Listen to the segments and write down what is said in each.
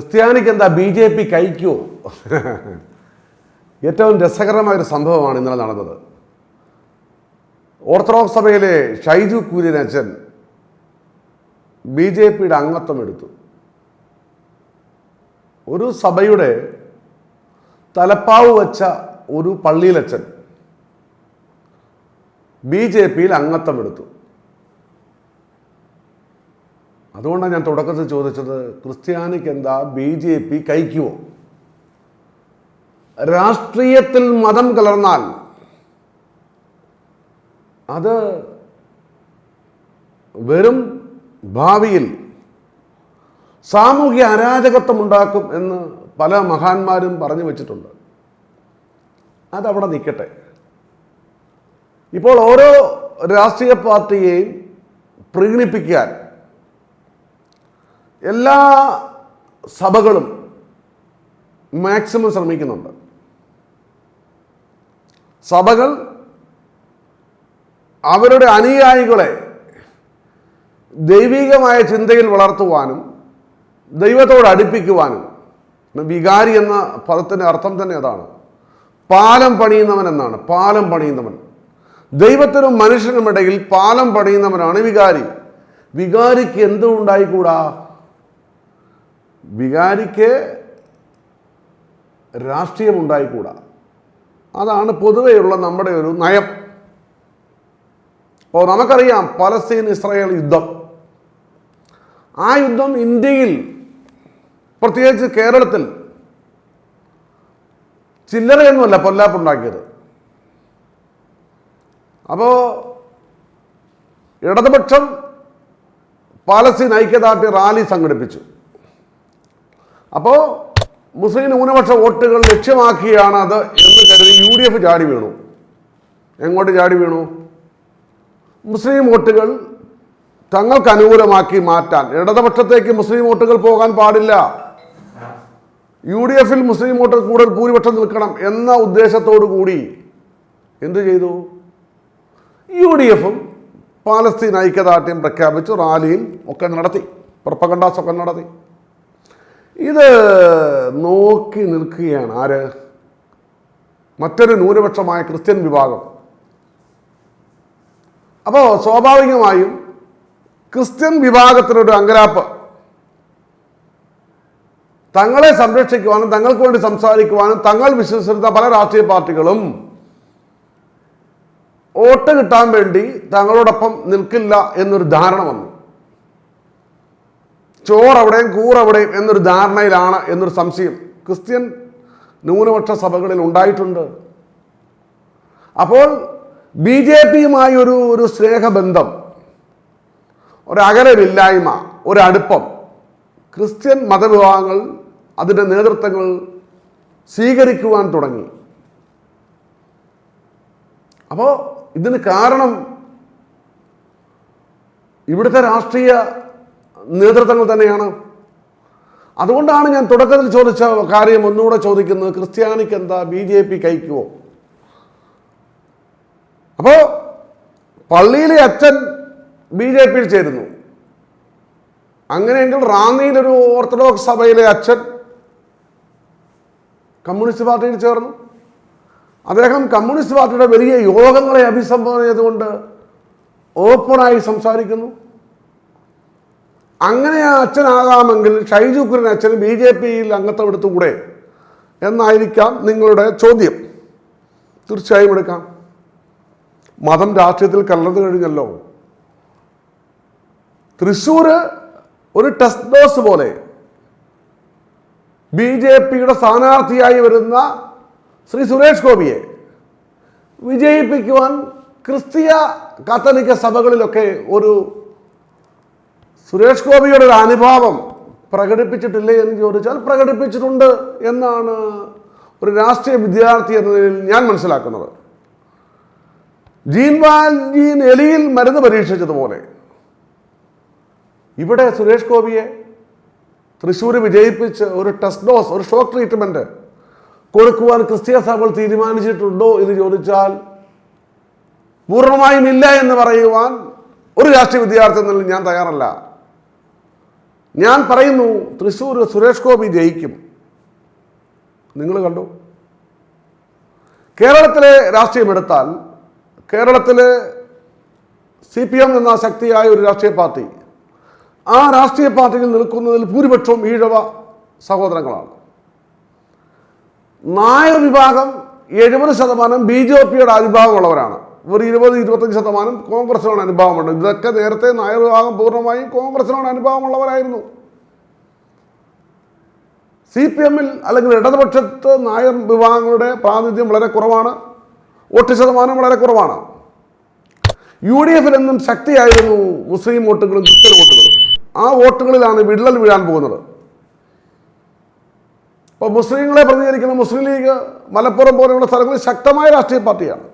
ക്രിസ്ത്യാനിക്ക് എന്താ B J P കഴിക്കുമോ ഏറ്റവും രസകരമായൊരു സംഭവമാണ് ഇന്നലെ നടന്നത്. ഓർത്തഡോക്സ് സഭയിലെ ഷൈജു കുര്യൻ അച്ഛൻ ബി ജെ പിയുടെ അംഗത്വം എടുത്തു. ഒരു സഭയുടെ തലപ്പാവ് വച്ച ഒരു പള്ളിയിലച്ഛൻ ബി ജെ പിയിൽ അംഗത്വം എടുത്തു. അതുകൊണ്ടാണ് ഞാൻ തുടക്കത്തിൽ ചോദിച്ചത് ക്രിസ്ത്യാനിക്ക് എന്താ ബി ജെ പി കഴിക്കുമോ രാഷ്ട്രീയത്തിൽ മതം കലർന്നാൽ അത് വെറും ഭാവിയിൽ സാമൂഹ്യ അരാജകത്വം ഉണ്ടാക്കും എന്ന് പല മഹാന്മാരും പറഞ്ഞു വെച്ചിട്ടുണ്ട്. അതവിടെ നിൽക്കട്ടെ. ഇപ്പോൾ ഓരോ രാഷ്ട്രീയ പാർട്ടിയെയും പ്രീണിപ്പിക്കാൻ എല്ലാ സഭകളും മാക്സിമം ശ്രമിക്കുന്നുണ്ട്. സഭകൾ അവരുടെ അനുയായികളെ ദൈവികമായ ചിന്തയിൽ വളർത്തുവാനും ദൈവത്തോട് അടുപ്പിക്കുവാനും വികാരി എന്ന പദത്തിന്റെ അർത്ഥം തന്നെ അതാണ്. പാലം പണിയുന്നവൻ എന്നാണ്. പാലം പണിയുന്നവൻ. ദൈവത്തിനും മനുഷ്യനും ഇടയിൽ പാലം പണിയുന്നവനാണ് വികാരി. വികാരിക്ക് എന്തും ഉണ്ടായിക്കൂടാ വികാരിക്ക് രാഷ്ട്രീയം ഉണ്ടായിക്കൂടാ അതാണ് പൊതുവെയുള്ള നമ്മുടെ ഒരു നയം. അപ്പോൾ നമുക്കറിയാം പലസ്തീൻ ഇസ്രായേൽ യുദ്ധം. ആ യുദ്ധം ഇന്ത്യയിൽ പ്രത്യേകിച്ച് കേരളത്തിൽ ചില്ലറയൊന്നുമല്ല പൊല്ലാപ്പുണ്ടാക്കിയത്. അപ്പോൾ ഇടതുപക്ഷം പാലസ്തീൻ ഐക്യദാർഢ്യ റാലി സംഘടിപ്പിച്ചു. അപ്പോൾ മുസ്ലിം ന്യൂനപക്ഷ വോട്ടുകൾ ലക്ഷ്യമാക്കിയാണ് അത് എന്ന് കരുതി യു ഡി എഫ് ചാടി വീണു. എങ്ങോട്ട് ചാടി വീണു? മുസ്ലിം വോട്ടുകൾ തങ്ങൾക്ക് അനുകൂലമാക്കി മാറ്റാൻ. ഇടതുപക്ഷത്തേക്ക് മുസ്ലിം വോട്ടുകൾ പോകാൻ പാടില്ല. യു ഡി എഫിൽ മുസ്ലിം വോട്ടുകൾ കൂടുതൽ ഭൂരിപക്ഷം നിൽക്കണം എന്ന ഉദ്ദേശത്തോടു കൂടി എന്ത് ചെയ്തു? യു ഡി എഫും പാലസ്തീൻ ഐക്യദാർഢ്യം പ്രഖ്യാപിച്ചു റാലിയും ഒക്കെ നടത്തി. പ്രൊപ്പകണ്ടാസ് ഒക്കെ നടത്തി. ഇത് നോക്കി നിൽക്കുകയാണ് ആര്? മറ്റൊരു ന്യൂനപക്ഷമായ ക്രിസ്ത്യൻ വിഭാഗം. അപ്പോൾ സ്വാഭാവികമായും ക്രിസ്ത്യൻ വിഭാഗത്തിനൊരു അങ്കലാപ്പ്. തങ്ങളെ സംരക്ഷിക്കുവാനും തങ്ങൾക്ക് വേണ്ടി സംസാരിക്കുവാനും തങ്ങൾ വിശ്വസിച്ചിരുന്ന പല രാഷ്ട്രീയ പാർട്ടികളും വോട്ട് കിട്ടാൻ വേണ്ടി തങ്ങളോടൊപ്പം നിൽക്കില്ല എന്നൊരു ധാരണ വന്നു. ചോറവിടെയും കൂറവിടെയും എന്നൊരു ധാരണയിലാണ് എന്നൊരു സംശയം. ക്രിസ്ത്യൻ ന്യൂനപക്ഷ സഭകളിൽ ഉണ്ടായിട്ടുണ്ട്. അപ്പോൾ ബി ജെ പിയുമായി ഒരു ഒരു സ്നേഹബന്ധം ഒരു ഒരടുപ്പം ക്രിസ്ത്യൻ മതവിഭാഗങ്ങൾ അതിന്റെ നേതൃത്വങ്ങൾ സ്വീകരിക്കുവാൻ തുടങ്ങി. അപ്പോൾ ഇതിന് കാരണം ഇവിടുത്തെ രാഷ്ട്രീയ നേതൃത്വങ്ങൾ തന്നെയാണ്. അതുകൊണ്ടാണ് ഞാൻ തുടക്കത്തിൽ ചോദിച്ച കാര്യം ഒന്നുകൂടെ ചോദിക്കുന്നത് ക്രിസ്ത്യാനിക്ക് എന്താ ബി ജെ പി കഴിക്കുമോ അപ്പോൾ പള്ളിയിലെ അച്ഛൻ ബി ജെ പിയിൽ ചേരുന്നു. അങ്ങനെയെങ്കിൽ റാന്നിയിലൊരു ഓർത്തഡോക്സ് സഭയിലെ അച്ഛൻ കമ്മ്യൂണിസ്റ്റ് പാർട്ടിയിൽ ചേർന്നു. അദ്ദേഹം കമ്മ്യൂണിസ്റ്റ് പാർട്ടിയുടെ വലിയ യോഗങ്ങളെ അഭിസംബോധന ചെയ്തുകൊണ്ട് ഓപ്പണായി സംസാരിക്കുന്നു. അങ്ങനെ അച്ഛനാകാമെങ്കിൽ ഷൈജു കുരൻ അച്ഛന് ബി ജെ പിയിൽ അംഗത്വം എടുത്തുകൂടെ എന്നായിരിക്കാം നിങ്ങളുടെ ചോദ്യം. തീർച്ചയായും എടുക്കാം. മതം രാഷ്ട്രീയത്തിൽ കലർന്നു കഴിഞ്ഞല്ലോ. തൃശ്ശൂർ ഒരു ടെസ്റ്റ് ഡോസ് പോലെ ബി ജെ പിയുടെ സ്ഥാനാർത്ഥിയായി വരുന്ന ശ്രീ സുരേഷ് ഗോപിയെ വിജയിപ്പിക്കുവാൻ ക്രിസ്തീയ കാത്തലിക്ക സഭകളിലൊക്കെ ഒരു സുരേഷ് ഗോപിയുടെ ഒരു അനുഭാവം പ്രകടിപ്പിച്ചിട്ടില്ലേ എന്ന് ചോദിച്ചാൽ പ്രകടിപ്പിച്ചിട്ടുണ്ട് എന്നാണ് ഒരു രാഷ്ട്രീയ വിദ്യാർത്ഥി എന്ന നിലയിൽ ഞാൻ മനസ്സിലാക്കുന്നത്. ജീൻ വാൽജീൻ എലിയിൽ മരുന്ന് പരീക്ഷിച്ചതുപോലെ ഇവിടെ സുരേഷ് ഗോപിയെ തൃശ്ശൂർ വിജയിപ്പിച്ച് ഒരു ടെസ്റ്റ് ഡോസ് ഒരു ഷോക്ക് ട്രീറ്റ്മെന്റ് കൊടുക്കുവാൻ ക്രിസ്തീയ സഭകൾ തീരുമാനിച്ചിട്ടുണ്ടോ എന്ന് ചോദിച്ചാൽ പൂർണമായും ഇല്ല എന്ന് പറയുവാൻ ഒരു രാഷ്ട്രീയ വിദ്യാർത്ഥി എന്നതിൽ ഞാൻ തയ്യാറല്ല. ഞാൻ പറയുന്നു തൃശ്ശൂർ സുരേഷ് ഗോപി ജയിക്കും. നിങ്ങൾ കണ്ടു? കേരളത്തിലെ രാഷ്ട്രീയം എടുത്താൽ കേരളത്തിലെ സി പി എം എന്ന ശക്തിയായ ഒരു രാഷ്ട്രീയ പാർട്ടി ആ രാഷ്ട്രീയ പാർട്ടിയിൽ നിൽക്കുന്നതിൽ ഭൂരിപക്ഷവും ഈഴവ സഹോദരങ്ങളാണ്. നായർ വിഭാഗം എഴുപത് ശതമാനം ബി ജെ പിയുടെ അനുഭാവമുള്ളവരാണ് ഒരു ഇരുപത് ഇരുപത്തഞ്ച് ശതമാനം കോൺഗ്രസിനോട് അനുഭാവമുണ്ട് ഇതൊക്കെ നേരത്തെ നായർ വിഭാഗം പൂർണമായും കോൺഗ്രസിനോട് അനുഭാവമുള്ളവരായിരുന്നു. സി പി എമ്മിൽ അല്ലെങ്കിൽ ഇടതുപക്ഷത്ത് നായർ വിഭാഗങ്ങളുടെ പ്രാതിനിധ്യം വളരെ കുറവാണ്. വോട്ട് ശതമാനം വളരെ കുറവാണ്. യു ഡി എഫിൽ എന്നും ശക്തിയായിരുന്നു മുസ്ലിം വോട്ടുകളും ക്രിസ്ത്യൻ വോട്ടുകളും. ആ വോട്ടുകളിലാണ് വിള്ളൽ വീഴാൻ പോകുന്നത്. ഇപ്പോൾ മുസ്ലിങ്ങളെ പ്രതികരിക്കുന്ന മുസ്ലിം ലീഗ് മലപ്പുറം പോലെയുള്ള സ്ഥലങ്ങളിൽ ശക്തമായ രാഷ്ട്രീയ പാർട്ടിയാണ്.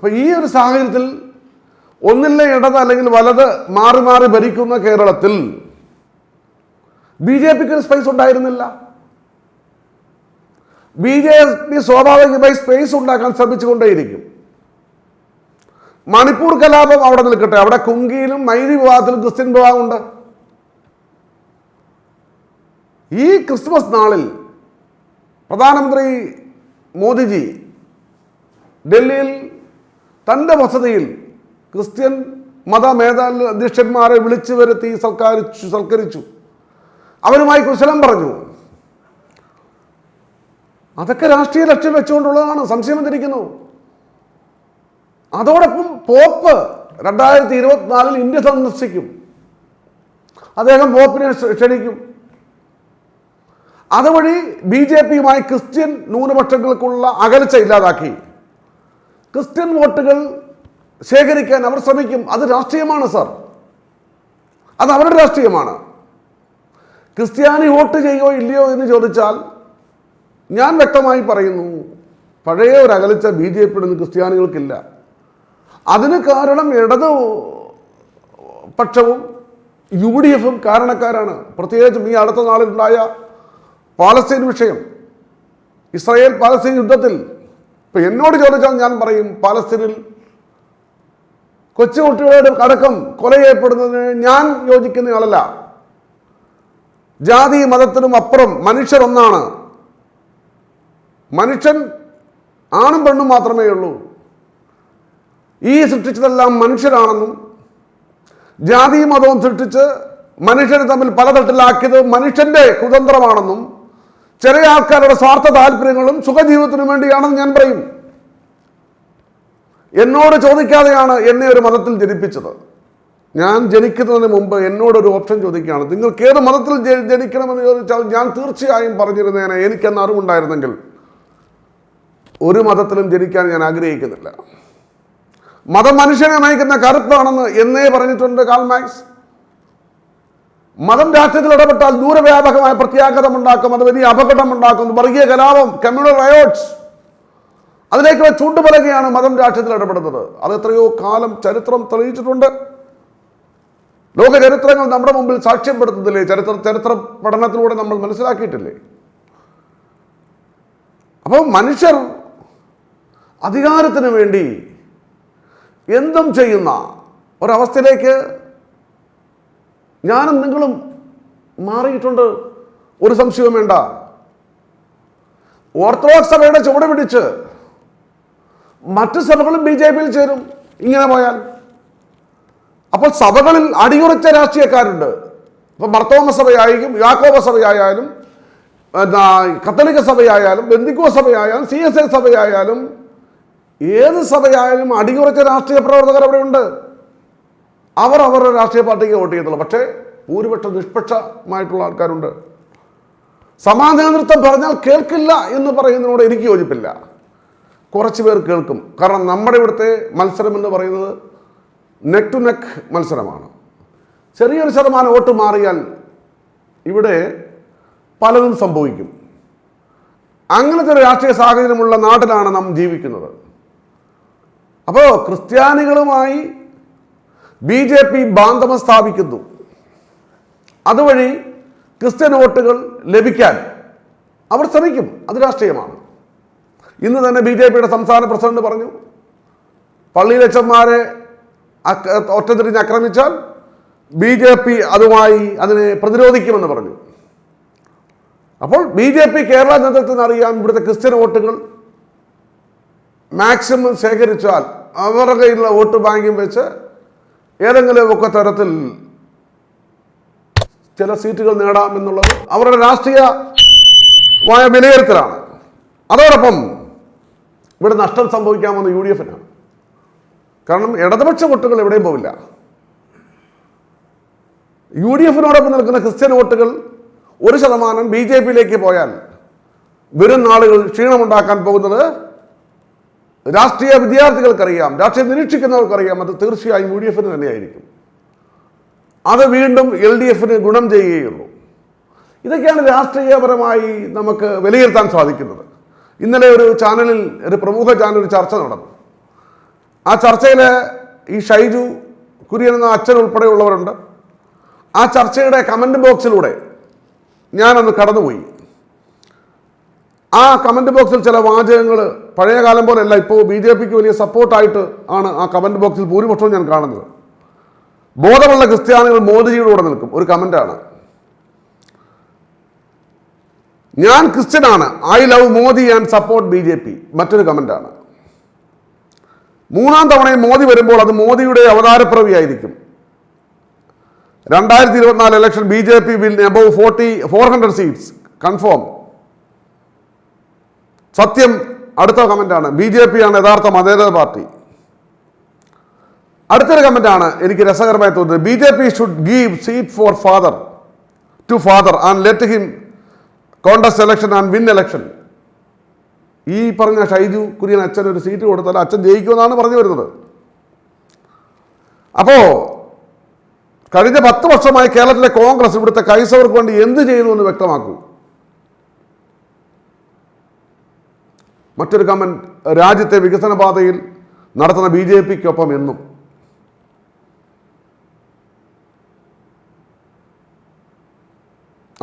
അപ്പൊ ഈ ഒരു സാഹചര്യത്തിൽ ഒന്നില്ല ഇടത് അല്ലെങ്കിൽ വലത് മാറി മാറി ഭരിക്കുന്ന കേരളത്തിൽ ബി ജെ പിക്ക് ഒരു സ്പേസ് ഉണ്ടായിരുന്നില്ല. ബി ജെ പി സ്വാഭാവികമായി സ്പേസ് ഉണ്ടാക്കാൻ ശ്രമിച്ചുകൊണ്ടേയിരിക്കും. മണിപ്പൂർ കലാപം അവിടെ നിൽക്കട്ടെ. അവിടെ കുങ്കിയിലും മൈരി വിഭാഗത്തിലും ക്രിസ്ത്യൻ വിഭാഗമുണ്ട് ഈ ക്രിസ്മസ് നാളിൽ പ്രധാനമന്ത്രി മോദിജി ഡൽഹിയിൽ തന്റെ വസതിയിൽ ക്രിസ്ത്യൻ മത മേധാധ്യക്ഷന്മാരെ വിളിച്ചു വരുത്തി സൽക്കരിച്ചു സൽക്കരിച്ചു. അവരുമായി കുശലം പറഞ്ഞു. അതൊക്കെ രാഷ്ട്രീയ ലക്ഷ്യം വെച്ചുകൊണ്ടുള്ളതാണ്. സംശയം വന്നിരിക്കുന്നു. അതോടൊപ്പം പോപ്പ് രണ്ടായിരത്തി ഇരുപത്തിനാലിൽ ഇന്ത്യ സന്ദർശിക്കും. അദ്ദേഹം പോപ്പിനെ ക്ഷണിക്കും. അതുവഴി ബി ജെ പിയുമായി ക്രിസ്ത്യൻ ന്യൂനപക്ഷങ്ങൾക്കുള്ള അകൽച്ച ഇല്ലാതാക്കി. ക്രിസ്ത്യൻ വോട്ടുകൾ ശേഖരിക്കാൻ അവർ ശ്രമിക്കും. അത് രാഷ്ട്രീയമാണ് സർ. അത് അവരുടെ രാഷ്ട്രീയമാണ്. ക്രിസ്ത്യാനി വോട്ട് ചെയ്യോ ഇല്ലയോ എന്ന് ചോദിച്ചാൽ ഞാൻ വ്യക്തമായി പറയുന്നു പഴയ ഒരു അകലിച്ച ബി ജെ പിയുടെ ഒന്നും ക്രിസ്ത്യാനികൾക്കില്ല. അതിന് കാരണം ഇടത് പക്ഷവും യു ഡി എഫും കാരണക്കാരാണ്. പ്രത്യേകിച്ചും ഈ അടുത്ത നാളിലുണ്ടായ പാലസ്തീൻ വിഷയം. ഇസ്രായേൽ പാലസ്തീൻ യുദ്ധത്തിൽ ഇപ്പം എന്നോട് ചോദിച്ചാൽ ഞാൻ പറയും പാലസ്തീനിൽ കൊച്ചുകുട്ടികളുടെ അടക്കം കൊല ചെയ്യപ്പെടുന്നതിന് ഞാൻ യോജിക്കുന്ന ആളല്ല. ജാതി മതത്തിനും അപ്പുറം മനുഷ്യർ ഒന്നാണ്. മനുഷ്യൻ ആണും പെണ്ണും മാത്രമേ ഉള്ളൂ. ഈ സൃഷ്ടിച്ചതെല്ലാം മനുഷ്യരാണെന്നും ജാതി മതവും സൃഷ്ടിച്ച് മനുഷ്യരെ തമ്മിൽ പലതട്ടിലാക്കിയത് മനുഷ്യന്റെ കുതന്ത്രമാണെന്നും ചെറിയ ആൾക്കാരുടെ സ്വാർത്ഥ താല്പര്യങ്ങളും സുഖജീവിതത്തിനും വേണ്ടിയാണെന്ന് ഞാൻ പറയും. എന്നോട് ചോദിക്കാതെയാണ് എന്നെ ഒരു മതത്തിൽ ജനിപ്പിച്ചത്. ഞാൻ ജനിക്കുന്നതിന് മുമ്പ് എന്നോടൊരു ഓപ്ഷൻ ചോദിക്കുകയാണ്. നിങ്ങൾക്ക് ഏത് മതത്തിൽ ജനിക്കണമെന്ന് ചോദിച്ചാൽ ഞാൻ തീർച്ചയായും പറഞ്ഞിരുന്നേനെ. എനിക്കെന്ന് അറിവുണ്ടായിരുന്നെങ്കിൽ ഒരു മതത്തിലും ജനിക്കാൻ ഞാൻ ആഗ്രഹിക്കുന്നില്ല. മതം മനുഷ്യനെ നയിക്കുന്ന കറുപ്പാണെന്ന് എന്നേ പറഞ്ഞിട്ടുണ്ട് കാൽ മാക്സ്. മതം രാഷ്ട്രീയത്തിൽ ഇടപെട്ടാൽ ദൂരവ്യാപകമായ പ്രത്യാഘാതം ഉണ്ടാക്കും അത് വലിയ അപകടം ഉണ്ടാക്കും വർഗീയ കലാപം കമ്മ്യൂണൽ റയോട്ട്സ് അതിലേക്കുള്ള ചൂണ്ടുപലകയാണ് മതം രാഷ്ട്രീയത്തിൽ ഇടപെടുന്നത്. അത് എത്രയോ കാലം ചരിത്രം തെളിയിച്ചിട്ടുണ്ട്. ലോക ചരിത്രങ്ങൾ നമ്മുടെ മുമ്പിൽ സാക്ഷ്യപ്പെടുത്തുന്നില്ലേ? ചരിത്ര ചരിത്ര പഠനത്തിലൂടെ നമ്മൾ മനസ്സിലാക്കിയിട്ടില്ലേ? അപ്പോൾ മനുഷ്യർ അധികാരത്തിന് വേണ്ടി എന്തും ചെയ്യുന്ന ഒരവസ്ഥയിലേക്ക് ഞാനും നിങ്ങളും മാറിയിട്ടുണ്ട്. ഒരു സംശയവും വേണ്ട. ഓർത്തഡോക്സ് സഭയുടെ ചുവട് പിടിച്ച് മറ്റു സഭകളും ബി ജെ പിയിൽ ചേരും. ഇങ്ങനെ പോയാൽ. അപ്പോൾ സഭകളിൽ അടിയുറച്ച രാഷ്ട്രീയക്കാരുണ്ട്. ഇപ്പൊ മർത്തോമ സഭയായിരിക്കും യാക്കോബ സഭയായാലും കത്തോലിക്ക സഭയായാലും ബന്ദിക്കോ സഭയായാലും സി എസ് എ സഭയായാലും ഏത് സഭയായാലും അടിയുറച്ച രാഷ്ട്രീയ പ്രവർത്തകർ അവിടെ ഉണ്ട് അവർ അവരുടെ രാഷ്ട്രീയ പാർട്ടിക്ക് വോട്ട് ചെയ്യത്തുള്ളൂ. പക്ഷേ ഭൂരിപക്ഷം നിഷ്പക്ഷമായിട്ടുള്ള ആൾക്കാരുണ്ട്. സമാധാന നൃത്തം പറഞ്ഞാൽ കേൾക്കില്ല എന്ന് പറയുന്നതിനോട് എനിക്ക് യോജിപ്പില്ല. കുറച്ച് പേർ കേൾക്കും. കാരണം നമ്മുടെ ഇവിടുത്തെ മത്സരം എന്ന് പറയുന്നത് നെക്ക് ടു നെക്ക് മത്സരമാണ്. ചെറിയൊരു ശതമാനം വോട്ട് മാറിയാൽ ഇവിടെ പലതും സംഭവിക്കും. അങ്ങനത്തെ ഒരു രാഷ്ട്രീയ സാഹചര്യമുള്ള നാട്ടിലാണ് നാം ജീവിക്കുന്നത്. അപ്പോൾ ക്രിസ്ത്യാനികളുമായി ബി ജെ പി ബാന്ധവം സ്ഥാപിക്കുന്നു. അതുവഴി ക്രിസ്ത്യൻ വോട്ടുകൾ ലഭിക്കാൻ അവർ ശ്രമിക്കും. അത് രാഷ്ട്രീയമാണ്. ഇന്ന് തന്നെ ബി ജെ പിയുടെ സംസ്ഥാന പ്രസിഡന്റ് പറഞ്ഞു പള്ളിയിലച്ചന്മാരെ ഒറ്റതിരിഞ്ഞ് ആക്രമിച്ചാൽ ബി ജെ പി അതുമായി അതിനെ പ്രതിരോധിക്കുമെന്ന് പറഞ്ഞു. അപ്പോൾ ബി ജെ പി കേരള നേതൃത്വത്തിന് അറിയാം ഇവിടുത്തെ ക്രിസ്ത്യൻ വോട്ടുകൾ മാക്സിമം ശേഖരിച്ചാൽ അവരുടെ കയ്യിലുള്ള വോട്ട് ബാങ്കും വെച്ച് ഏതെങ്കിലും ഒക്കെ തരത്തിൽ ചില സീറ്റുകൾ നേടാം എന്നുള്ളത് അവരുടെ രാഷ്ട്രീയമായ വിലയിരുത്തലാണ്. അതോടൊപ്പം ഇവിടെ നഷ്ടം സംഭവിക്കാമെന്ന് യു ഡി എഫിനാണ് കാരണം ഇടതുപക്ഷ വോട്ടുകൾ എവിടെയും പോവില്ല. യു ഡി എഫിനോടൊപ്പം നിൽക്കുന്ന ക്രിസ്ത്യൻ വോട്ടുകൾ ഒരു ശതമാനം ബി ജെ പിയിലേക്ക് പോയാൽ വരും നാളുകൾ ക്ഷീണമുണ്ടാക്കാൻ പോകുന്നത് രാഷ്ട്രീയ വിദ്യാർത്ഥികൾക്കറിയാം രാഷ്ട്രീയം നിരീക്ഷിക്കുന്നവർക്കറിയാം അത് തീർച്ചയായും യു ഡി എഫിന് തന്നെയായിരിക്കും. അത് വീണ്ടും എൽ ഡി എഫിന് ഗുണം ചെയ്യുകയുള്ളൂ ഇതൊക്കെയാണ് രാഷ്ട്രീയപരമായി നമുക്ക് വിലയിരുത്താൻ സാധിക്കുന്നത്. ഇന്നലെ ഒരു ചാനലിൽ ഒരു പ്രമുഖ ചാനൽ ചർച്ച നടന്നു. ആ ചർച്ചയിൽ ഈ ഷൈജു കുര്യൻ എന്ന അച്ഛൻ ഉൾപ്പെടെയുള്ളവരുണ്ട്. ആ ചർച്ചയുടെ കമന്റ് ബോക്സിലൂടെ ഞാനൊന്ന് കടന്നുപോയി. ആ കമന്റ് ബോക്സിൽ ചില വാചകങ്ങൾ പഴയ കാലം പോലെയല്ല ഇപ്പോൾ ബി ജെ പിക്ക് വലിയ സപ്പോർട്ടായിട്ട് ആണ് ആ കമന്റ് ബോക്സിൽ ഭൂരിപക്ഷവും ഞാൻ കാണുന്നത്. ബോധമുള്ള ക്രിസ്ത്യാനികൾ മോദിജിയുടെ കൂടെ നിൽക്കും. ഒരു കമന്റാണ് ഞാൻ ക്രിസ്ത്യനാണ് I love Modi and support B J P. മറ്റൊരു കമന്റാണ് മൂന്നാം തവണയും മോദി വരുമ്പോൾ അത് മോദിയുടെ അവതാരപ്രവിയായിരിക്കും രണ്ടായിരത്തി ഇരുപത്തിനാല് election B J P will above forty four hundred seats confirm സത്യം അടുത്ത കമന്റാണ് ബി ജെ പി ആണ് യഥാർത്ഥ മതേതര പാർട്ടി? അടുത്തൊരു കമന്റാണ് എനിക്ക് രസകരമായി തോന്നുന്നത്. B J P should give seat for father to father and let him Congress election and win election ഈ പറഞ്ഞ ഷൈജു കുര്യൻ അച്ഛൻ ഒരു സീറ്റ് കൊടുത്താൽ അച്ഛൻ ജയിക്കുമെന്നാണ് പറഞ്ഞു വരുന്നത്. അപ്പോ കഴിഞ്ഞ പത്ത് വർഷമായി കേരളത്തിലെ കോൺഗ്രസ് ഇവിടുത്തെ കൈസവർക്ക് വേണ്ടി എന്ത് ചെയ്യുന്നു എന്ന് വ്യക്തമാക്കൂ. മറ്റൊരു കമന്റ് രാജ്യത്തെ വികസന പാതയിൽ നടത്തുന്ന ബി ജെ പിക്കൊപ്പം എന്നും.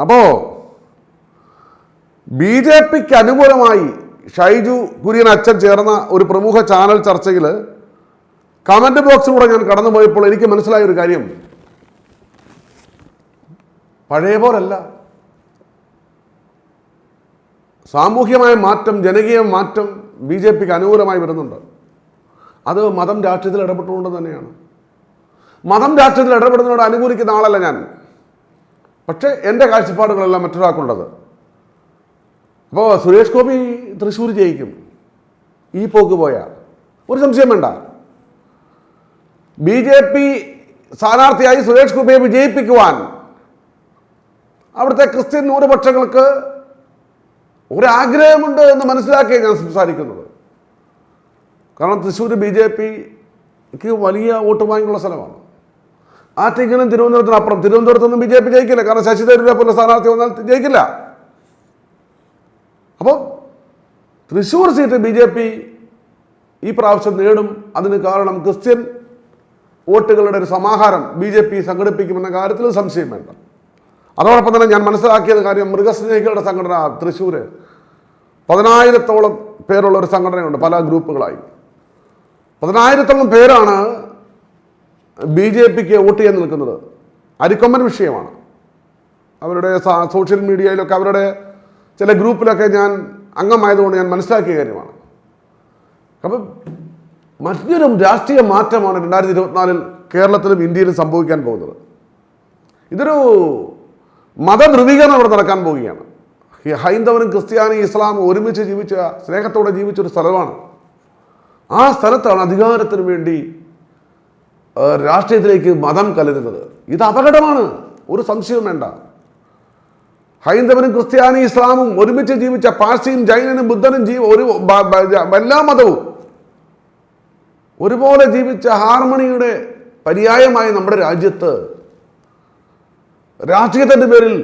അപ്പോ ബി ജെ പിക്ക് അനുകൂലമായി ഷൈജു കുര്യൻ അച്ഛൻ ചേർന്ന ഒരു പ്രമുഖ ചാനൽ ചർച്ചയിൽ കമന്റ് ബോക്സിലൂടെ ഞാൻ കടന്നുപോയപ്പോൾ എനിക്ക് മനസ്സിലായ ഒരു കാര്യം. പഴയ പോലല്ല സാമൂഹ്യമായ മാറ്റം ജനകീയ മാറ്റം ബി ജെ പിക്ക് അനുകൂലമായി വരുന്നുണ്ട്. അത് മതം രാഷ്ട്രീയത്തിൽ ഇടപെട്ടുകൊണ്ട് തന്നെയാണ്. മതം രാഷ്ട്രീയത്തിൽ ഇടപെടുന്നതിനോട് അനുകൂലിക്കുന്ന ആളല്ല ഞാൻ. പക്ഷേ എന്റെ കാഴ്ചപ്പാടുകളെല്ലാം മറ്റൊരാൾക്കുള്ളത്. അപ്പോൾ സുരേഷ് ഗോപി തൃശ്ശൂർ ജയിക്കും. ഈ പോക്ക് പോയാൽ ഒരു സംശയം വേണ്ട. ബി ജെ പി സ്ഥാനാർത്ഥിയായി സുരേഷ് ഗോപിയെ വിജയിപ്പിക്കുവാൻ അവിടുത്തെ ക്രിസ്ത്യൻ ന്യൂനപക്ഷങ്ങൾക്ക് ഒരാഗ്രഹമുണ്ട് എന്ന് മനസ്സിലാക്കിയാണ് ഞാൻ സംസാരിക്കുന്നത്. കാരണം തൃശ്ശൂർ ബി ജെ പിക്ക് വലിയ വോട്ട് ബാങ്കുള്ള സ്ഥലമാണ്. ആ തിരുവനന്തപുരത്തിന് അപ്പുറം. തിരുവനന്തപുരത്തൊന്നും ബി ജെ പി ജയിക്കില്ല. കാരണം ശശി തരൂരെ പോലെ സ്ഥാനാർത്ഥി വന്നാൽ ജയിക്കില്ല. അപ്പോൾ Thrissur seat B J P ഈ പ്രാവശ്യം നേടും. അതിന് കാരണം ക്രിസ്ത്യൻ വോട്ടുകളുടെ ഒരു സമാഹാരം ബി ജെ പി സംഘടിപ്പിക്കുമെന്ന കാര്യത്തിൽ സംശയം വേണ്ട. അതോടൊപ്പം തന്നെ ഞാൻ മനസ്സിലാക്കിയത് കാര്യം മൃഗസ്നേഹികളുടെ സംഘടന തൃശ്ശൂർ പതിനായിരത്തോളം പേരുള്ള ഒരു സംഘടനയുണ്ട് പല ഗ്രൂപ്പുകളായി. പതിനായിരത്തോളം പേരാണ് ബി ജെ പിക്ക് വോട്ട് ചെയ്യാൻ നിൽക്കുന്നത്. അരിക്കൊമ്പൻ വിഷയമാണ്. അവരുടെ സോഷ്യൽ മീഡിയയിലൊക്കെ അവരുടെ ചില ഗ്രൂപ്പിലൊക്കെ ഞാൻ അംഗമായതുകൊണ്ട് ഞാൻ മനസ്സിലാക്കിയ കാര്യമാണ്. അപ്പം മറ്റൊരു രാഷ്ട്രീയ മാറ്റമാണ് രണ്ടായിരത്തി ഇരുപത്തിനാലിൽ കേരളത്തിലും ഇന്ത്യയിലും സംഭവിക്കാൻ പോകുന്നത്. ഇതൊരു മതധ്രുവീകരണം അവിടെ നടക്കാൻ പോവുകയാണ്. ഈ ഹൈന്ദവനും ക്രിസ്ത്യാനി ഇസ്ലാമും ഒരുമിച്ച് ജീവിച്ച സ്നേഹത്തോടെ ജീവിച്ച ഒരു സ്ഥലമാണ്. ആ സ്ഥലത്താണ് അധികാരത്തിന് വേണ്ടി രാഷ്ട്രീയത്തിലേക്ക് മതം കലരുന്നത്. ഇത് അപകടമാണ്. ഒരു സംശയവും വേണ്ട. ഹൈന്ദവനും ക്രിസ്ത്യാനി ഇസ്ലാമും ഒരുമിച്ച് ജീവിച്ച പാഴ്സിയും ജൈനനും ബുദ്ധനും ജീവ ഒരു എല്ലാ മതവും ഒരുപോലെ ജീവിച്ച ഹാർമണിയുടെ പര്യായമായി നമ്മുടെ രാജ്യത്ത് രാഷ്ട്രീയത്തിന്റെ പേരിൽ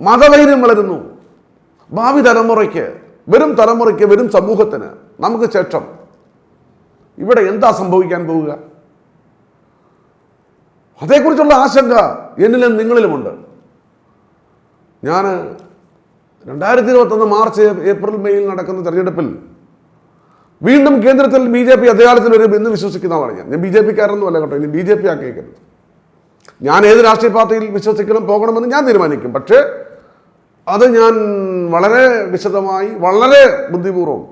മതവൈര്യം വളരുന്നു. ഭാവി തലമുറയ്ക്ക് വരും തലമുറയ്ക്ക് വരും സമൂഹത്തിന് നമുക്ക് ശേഷം ഇവിടെ എന്താ സംഭവിക്കാൻ പോവുക? അതേക്കുറിച്ചുള്ള ആശങ്ക എന്നിലും നിങ്ങളിലുമുണ്ട്. ഞാൻ രണ്ടായിരത്തി ഇരുപത്തൊന്ന് മാർച്ച് ഏപ്രിൽ മെയ്യിൽ നടക്കുന്ന തെരഞ്ഞെടുപ്പിൽ വീണ്ടും കേന്ദ്രത്തിൽ ബി ജെ പി അധികാരത്തിൽ വരും എന്ന് വിശ്വസിക്കുന്ന ആളാണ് ഞാൻ. ഞാൻ ബി ജെ പിക്കാരൊന്നും അല്ല കേട്ടോ ഇനി ബി ജെ പി ആക്കിയേക്കരുത്. ഞാൻ ഏത് രാഷ്ട്രീയ പാർട്ടിയിൽ വിശ്വസിക്കണം പോകണമെന്ന് ഞാൻ തീരുമാനിക്കും. പക്ഷേ അത് ഞാൻ വളരെ വിശദമായി വളരെ ബുദ്ധിപൂർവം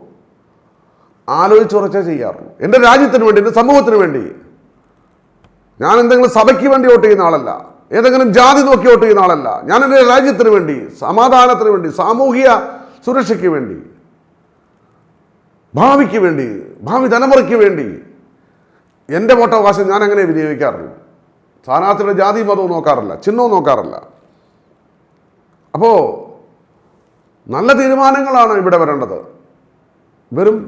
ആലോചിച്ചുറച്ചേ ചെയ്യാറുള്ളൂ. എന്റെ രാജ്യത്തിന് വേണ്ടി എന്റെ സമൂഹത്തിന് വേണ്ടി. ഞാൻ എന്തെങ്കിലും സഭയ്ക്ക് വേണ്ടി വോട്ട് ചെയ്യുന്ന ആളല്ല. ഏതെങ്കിലും ജാതി നോക്കി വോട്ട് ചെയ്യുന്ന ആളല്ല. ഞാൻ എന്റെ രാജ്യത്തിന് വേണ്ടി സമാധാനത്തിന് വേണ്ടി സാമൂഹിക സുരക്ഷയ്ക്ക് വേണ്ടി ഭാവിക്ക് വേണ്ടി ഭാവി തലമുറയ്ക്ക് വേണ്ടി എന്റെ വോട്ടവകാശം ഞാൻ അങ്ങനെ വിനിയോഗിക്കാറുള്ളൂ. സ്ഥാനാർത്ഥിയുടെ ജാതി മതവും നോക്കാറില്ല ചിഹ്നവും നോക്കാറില്ല. അപ്പോൾ നല്ല തീരുമാനങ്ങളാണ് ഇവിടെ വരേണ്ടത്. വെറും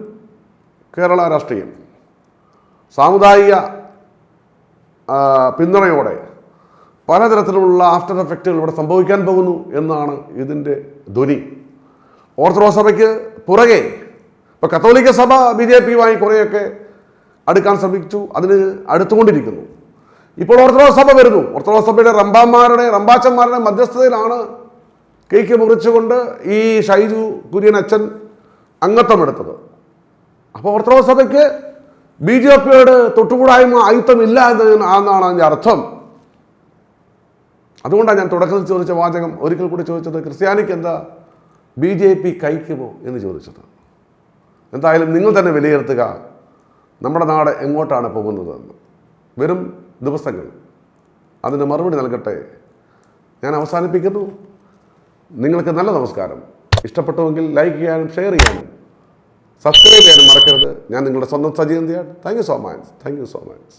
കേരള രാഷ്ട്രീയം. സാമുദായിക പിന്തുണയോടെ പലതരത്തിലുള്ള ആഫ്റ്റർ എഫക്റ്റുകൾ ഇവിടെ സംഭവിക്കാൻ പോകുന്നു എന്നാണ് ഇതിന്റെ ധ്വനി. ഓർത്തഡോക്സ് സഭയ്ക്ക് പുറകെ ഇപ്പോൾ കത്തോലിക്ക സഭ ബി ജെ പിയുമായി കുറേയൊക്കെ അടുക്കാൻ ശ്രമിച്ചു അതിന് അടുത്തുകൊണ്ടിരിക്കുന്നു. ഇപ്പോൾ ഓർത്തഡോക്സ് സഭ വരുന്നു. ഓർത്തഡോക്സ് സഭയുടെ റമ്പാന്മാരുടെ റമ്പാച്ചന്മാരുടെ മധ്യസ്ഥതയിലാണ് കേക്ക് മുറിച്ചുകൊണ്ട് ഈ ഷൈജു കുര്യൻ അച്ഛൻ അംഗത്വം എടുത്തത് അപ്പോൾ ഓർത്തഡോക്സ് സഭയ്ക്ക് ബി ജെ പിയോട് തൊട്ടുകൂടായ്മ എന്ന് എന്നാണ് അതിന്റെ അർത്ഥം. അതുകൊണ്ടാണ് ഞാൻ തുടക്കത്തിൽ ചോദിച്ച വാചകം. ഒരിക്കൽ കൂടി ചോദിച്ചത് ക്രിസ്ത്യാനിക്ക് എന്താ ബി ജെ പി കഴിക്കുമോ എന്ന് ചോദിച്ചത്. എന്തായാലും നിങ്ങൾ തന്നെ വിലയിരുത്തുക. നമ്മുടെ നാട് എങ്ങോട്ടാണ് പോകുന്നതെന്ന്. വെറും ദിവസങ്ങൾ. അതിന് മറുപടി നൽകട്ടെ. ഞാൻ അവസാനിപ്പിക്കുന്നു. നിങ്ങൾക്ക് നല്ല നമസ്കാരം. ഇഷ്ടപ്പെട്ടുവെങ്കിൽ ലൈക്ക് ചെയ്യാനും ഷെയർ ചെയ്യാനും സബ്സ്ക്രൈബ് ചെയ്യാനും മറക്കരുത്. ഞാൻ നിങ്ങളുടെ സ്വന്തം സജീവന്തിയാണ് thank you so much thank you so much